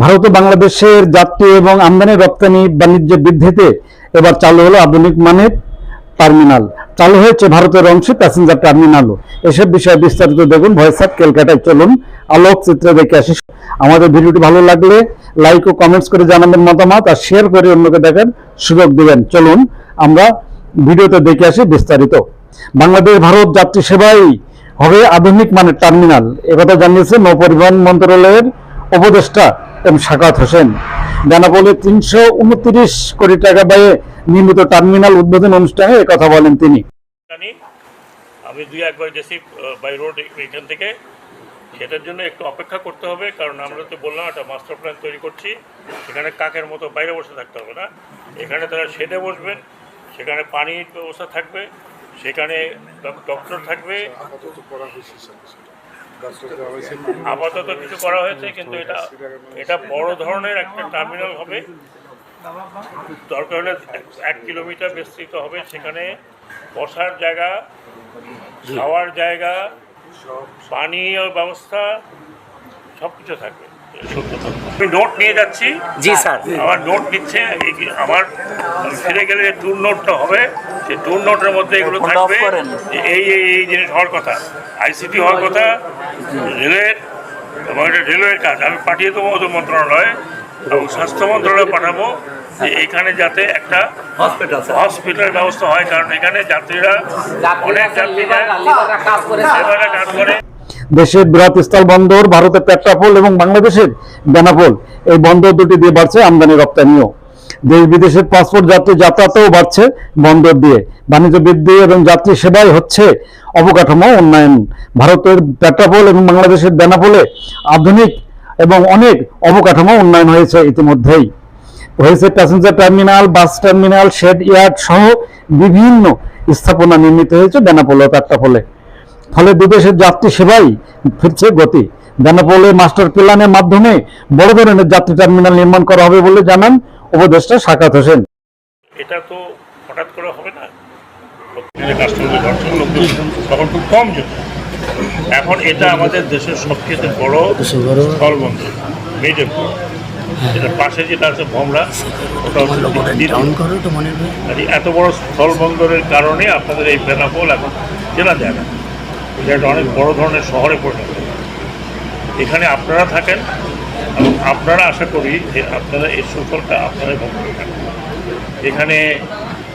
ভারত ও বাংলাদেশের যাত্রী এবং আমদানি রপ্তানি বাণিজ্য বৃদ্ধিতে এবার চালু হলো আধুনিক মানের টার্মিনাল। চালু হয়েছে ভারতের অংশে প্যাসেঞ্জার টার্মিনালও এসব বিষয়ে বিস্তারিত দেখুন, ভয়েস অফ ক্যালকাটায় চলুন। আলোক চিত্র দেখে আসি। আমাদের ভিডিওটি ভালো লাগলে লাইক ও কমেন্টস করে জানাবেন মতামত আর শেয়ার করে অন্যকে দেখার সুযোগ দিবেন। চলুন, আমরা ভিডিওতে দেখে আসি বিস্তারিত। বাংলাদেশ ভারত যাত্রী সেবাই হবে আধুনিক মানের টার্মিনাল। একথা জানিয়েছে নৌপরিবহন মন্ত্রণালয়ের উপদেষ্টা এম শাকাত হোসেন। বেনাপোলে তিনশো উনত্রিশ কোটি টাকা ব্যয়ে নির্মিত টার্মিনাল উদ্বোধন অনুষ্ঠানে একথা বলেন তিনি। আমি দুই একবার গেছি বাই রোড এখান থেকে। সেটার জন্য একটু অপেক্ষা করতে হবে কারণ আমরা তো বললাম একটা মাস্টার প্ল্যান তৈরি করছি। সেখানে কাকের মতো বাইরে বসে থাকতে হবে না। এখানে তারা শেডে বসবেন সেখানে পানির ব্যবস্থা থাকবে সেখানে ডক্টর থাকবে। আপাতত কিছু করা হয়েছে কিন্তু এটা এটা বড় ধরনের একটা টার্মিনাল হবে। দরকার হলে এক- কিলোমিটার বিস্তৃত হবে। সেখানে বসার জায়গা খাওয়ার জায়গা পানীয় ব্যবস্থা সব কিছু থাকবে। আমি নোট নিয়ে যাচ্ছি। জি স্যার। আমার নোট নিচ্ছে আমার ফিরে গেলে যে ট্যুর নোটটা হবে সেই টুর নোটের মধ্যে এগুলো থাকবে। এই এই জিনিস হওয়ার কথা। আইসিটি হওয়ার কথা। রেলের এবং এটা রেলওয়ের কাজ আমি পাঠিয়ে দেবো ওদের মন্ত্রণালয়ে এবং স্বাস্থ্য মন্ত্রণালয়ে পাঠাবো যে এখানে যাতে একটা হসপিটাল স্যার। হসপিটাল ব্যবস্থা হয় কারণ এখানে যাত্রীরা অনেক যাত্রীরা কাজ করে কাজ করে। দেশের বৃহৎ স্থল বন্দর ভারতের পেট্রাপোল এবং বাংলাদেশের বেনাপোল। এই বন্দর দুটি দিয়ে বাড়ছে আমদানি রপ্তানিও। দেশ বিদেশের পাসপোর্ট যাত্রী যাতায়াতও বাড়ছে বন্দর দিয়ে। বাণিজ্য বৃদ্ধি এবং যাত্রী সেবাই হচ্ছে অবকাঠামো উন্নয়ন। ভারতের পেট্রাপোল এবং বাংলাদেশের বেনাপোলে আধুনিক এবং অনেক অবকাঠামো উন্নয়ন হয়েছে ইতিমধ্যেই। হয়েছে passenger terminal bus terminal shed yard সহ বিভিন্ন স্থাপনা নির্মিত হয়েছে বেনাপোল পেট্রাপোলে। ফলে বিদেশের যাত্রী সেবাই ফিরছে গতি। বেনাপোলে মাস্টার প্ল্যানের মাধ্যমে বড় ধরনের যাত্রী টার্মিনাল নির্মাণ করা হবে বলে জানান উপদেষ্টা শাকাত হোসেন। এটা তো হঠাৎ করে হবে না? তখন খুব কম যেত। এখন এটা আমাদের দেশের সবচেয়ে বড় স্থলবন্দর মেজর এটা পাশে যেটা আছে ভমরা ওটা হচ্ছে এত বড় স্থলবন্দরের কারণে আপনাদের এই বেনাপোল এখন চেনা যায় না। এটা অনেক বড় ধরনের শহরে পরিণত এখানে আপনারা থাকেন এবং আপনারা আশা করি যে আপনারা এই সুফলটা আপনারাই ভোগ করে থাকেন। এখানে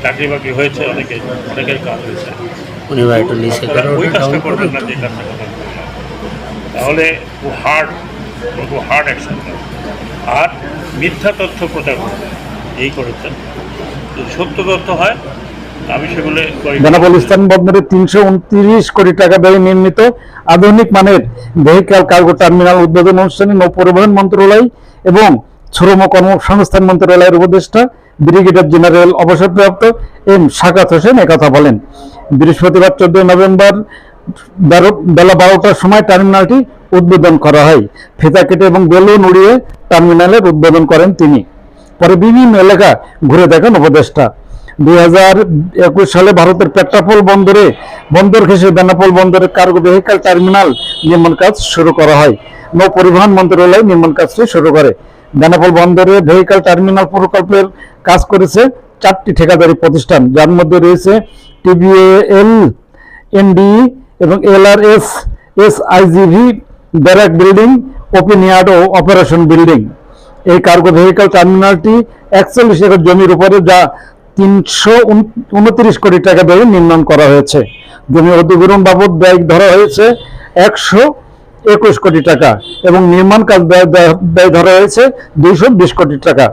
চাকরি বাকরি হয়েছে অনেকে অনেকের কাজ হয়েছে। ওই কাজটা করবেন না যে কাজটা করবেন। তাহলে খুব হার্ড খুব হার্ড অ্যাকশন আর মিথ্যা তথ্য প্রচার করবেন এই করেছেন। যদি সত্য তথ্য হয় আমি সেগুলো বেনাপোল স্থান বন্দরে তিনশো উনত্রিশ কোটি টাকা ব্যয়ে নির্মিত আধুনিক মানের ভেহিক্যাল কার্গো টার্মিনাল উদ্বোধন অনুষ্ঠানে নৌ পরিবহন মন্ত্রণালয় এবং শ্রম কর্মসংস্থান মন্ত্রণালয়ের উপদেষ্টা, ব্রিগেডিয়ার জেনারেল অবসরপ্রাপ্ত এম শাকাত হোসেন একথা বলেন। বৃহস্পতিবার চোদ্দই নভেম্বর বারো- বেলা বারোটার সময় টার্মিনালটি উদ্বোধন করা হয়। ফিতা কেটে এবং বেলুন উড়িয়ে টার্মিনালের উদ্বোধন করেন তিনি। পরে বিভিন্ন এলাকা ঘুরে দেখেন উপদেষ্টা। দুই হাজার একুশ সালে ভারতের পেট্রাপোল বন্দরে, বন্দর ঘেঁষে বেনাপোল বন্দরে কার্গো ভেহিক্যাল টার্মিনাল নির্মাণ কাজ শুরু করা হয়। নৌ পরিবহন মন্ত্রণালয় নির্মাণ কাজটি শুরু করে। বেনাপোল বন্দরে ভেহিক্যাল টার্মিনাল প্রকল্পের কাজ করেছে চারটি ঠিকাদারি প্রতিষ্ঠান, যার মধ্যে রয়েছে টিবিএল এনডি এবং LRS S IGV barrack building open yard ও অপারেশন বিল্ডিং। এই কার্গো ভেহিক্যাল টার্মিনালটি একচল্লিশ একর জমির উপরে, যা তিনশো উনত্রিশ কোটি টাকা ব্যয়ে নির্মাণ করা হয়েছে। জমি অধিগ্রহণ বাবদ ব্যয় ধরা হয়েছে একশো একুশ কোটি টাকা এবং নির্মাণ কাজ ব্যয় ধরা হয়েছে দুইশো বিশ কোটি টাকা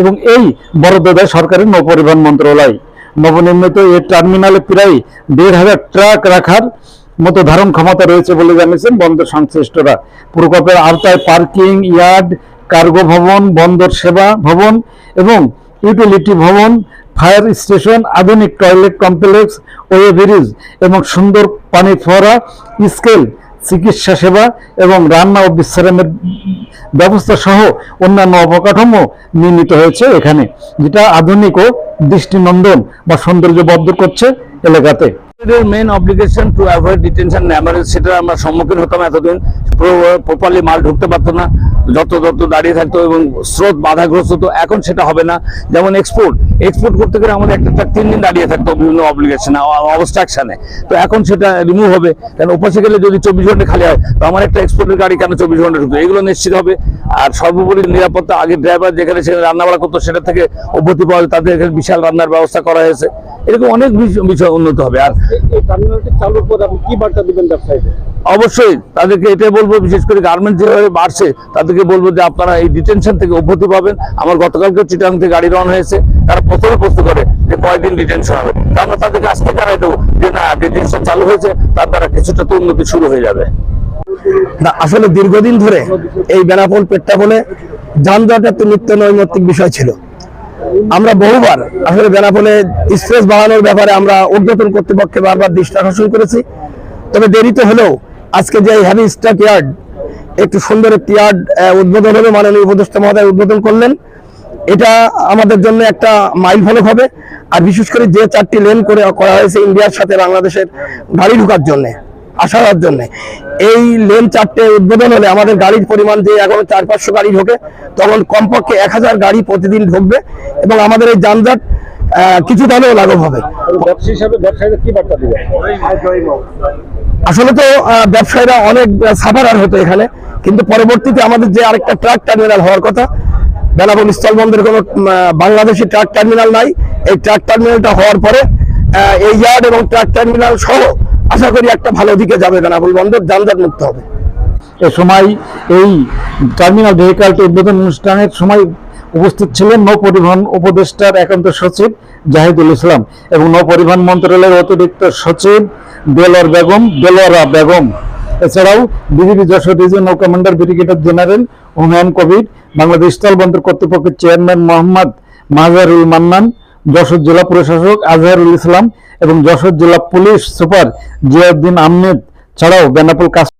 এবং এই বরাদ্দ দেয় সরকারের নৌ পরিবহন মন্ত্রণালয়। নবনির্মিত এই টার্মিনালে প্রায় দেড় হাজার ট্রাক রাখার মতো ধারণ ক্ষমতা রয়েছে বলে জানিয়েছেন বন্দর সংশ্লিষ্টরা। প্রকল্পের আওতায় পার্কিং, ইয়ার্ড, কার্গো ভবন, বন্দর সেবা ভবন এবং ইউটিলিটি ভবন ফায়ার স্টেশন, আধুনিক টয়লেট কমপ্লেক্স, ওয়ে ব্রিজ এবং সুন্দর পানি ফোয়ারা, স্কেল, চিকিৎসা সেবা এবং রান্না ও বিশ্রামের ব্যবস্থা সহ অন্যান্য অবকাঠামো নির্মিত হয়েছে এখানে, যেটা আধুনিক ও দৃষ্টিনন্দন বা সৌন্দর্য বর্ধন করছে এলাকাতে। Main obligation to avoid detention সেটা আমরা সম্মুখীন হতাম এতদিন প্রপারলি মাল ঢুকতে পারতো না। যত যত দাঁড়িয়ে থাকতো এবং স্রোত বাধাগ্রস্ত হতো এখন সেটা হবে না। যেমন এক্সপোর্ট এক্সপোর্ট করতে গেলে আমাদের একটা ট্রাক তিন দিন দাঁড়িয়ে থাকতো বিভিন্ন অব্লিগেশনে অবস্ট্রাকশনে তো এখন সেটা রিমুভ হবে। কারণ ওপাশে গেলে যদি চব্বিশ ঘণ্টা খালি হয়, তো আমার একটা এক্সপোর্টের গাড়ি কেন চব্বিশ ঘণ্টা ঢুকবে? এগুলো নিশ্চিত হবে। আর সর্বোপরি নিরাপত্তা, আগে ড্রাইভার যেখানে সেখানে রান্নাবাড়া করতো, সেটা থেকে অভ্যতি পাওয়া তাদের এখানে বিশাল রান্নার ব্যবস্থা করা হয়েছে। এরকম অনেক বিষয়- উন্নত হবে। আর চালুর পর আপনি কি বার্তা দিবেন ব্যবসায়ীদের? অবশ্যই তাদেরকে এটাই বলব, বিশেষ করে গার্মেন্ট যেভাবে বাড়ছে, তাদেরকে বলব যে আপনারা এই ডিটেনশন থেকে অভ্যতি পাবেন। আমার গতকালকে চিটাং থেকে গাড়ি রওনা হয়েছে। তারা প্রথমে প্রশ্ন করে যে কয়দিন ডিটেনশন হবে। আমরা তাদেরকে আজকে জানাই দেবো যে না ডিটেনশন চালু হয়েছে, তার দ্বারা কিছুটা তো উন্নতি শুরু হয়ে যাবে। আসলে দীর্ঘদিন ধরে এই বেনাপোল পেট্টাপোলে যানজট একটা নিত্য নৈমিত্তিক বিষয় ছিল। আমরা বহুবার আসলে বেনাপোলে স্ট্রেস বাড়ানোর ব্যাপারে আমরা ঊর্ধ্বতন কর্তৃপক্ষে বারবার দৃষ্টি আকর্ষণ করেছি। তবে দেরিতে হলেও আজকে যে হ্যাভি স্টাক ইয়ার্ড একটু সুন্দর একটি ইয়ার্ড উদ্বোধন হবে, মাননীয় উপদেষ্টা মহোদয় উদ্বোধন করলেন। এটা আমাদের জন্য একটা মাইল ফলক হবে। আর বিশেষ করে যে চারটি লেন করে করা হয়েছে ইন্ডিয়ার সাথে বাংলাদেশের গাড়ি ঢোকার জন্য আসার জন্য। এই লেন চারটে উদ্বোধন হলে আমাদের গাড়ির পরিমাণ যে এখন চার পাঁচশো গাড়ি ঢোকে, তখন কমপক্ষে এক হাজার গাড়ি প্রতিদিন ঢুকবে এবং আমাদের এই যানজট কিছু হলেও লাঘব হবে। হিসাবে ব্যবসায়ীদের কি বার্তা দিবেন? আসলে তো ব্যবসায়ীরা অনেক সাফারার হতো এখানে, কিন্তু পরবর্তীতে আমাদের যে আরেকটা ট্রাক টার্মিনাল হওয়ার কথা, বেনাপোল স্থলবন্দরের কোনো বাংলাদেশি ট্রাক টার্মিনাল নাই। এই ট্রাক টার্মিনালটা হওয়ার পরে এই ইয়ার্ড এবং ট্রাক টার্মিনাল সহ আশা করি একটা ভালো দিকে যাবে বেনাপোল বন্দর, যানজট মুক্ত হবে। এ সময় এই টার্মিনাল ভেহিকালটি উদ্বোধন অনুষ্ঠানের সময় উপস্থিত ছিলেন নৌ পরিবহন উপদেষ্টার একান্ত সচিব জাহিদুল ইসলাম এবং নৌ পরিবহন মন্ত্রণালয়ের অতিরিক্ত সচিব দেলোয়ার বেগম, দেলোয়ারা বেগম। এছাড়াও BGB Jessore regional commander brigadier general Humayun Kabir, Bangladesh স্থল বন্দর কর্তৃপক্ষের চেয়ারম্যান মোহাম্মদ মাজারুল মান্নান, যশোর জেলা প্রশাসক আজহারুল ইসলাম এবং যশোর জেলা পুলিশ সুপার জিয়াউদ্দিন আহমেদ ছাড়াও বেনাপুল কাস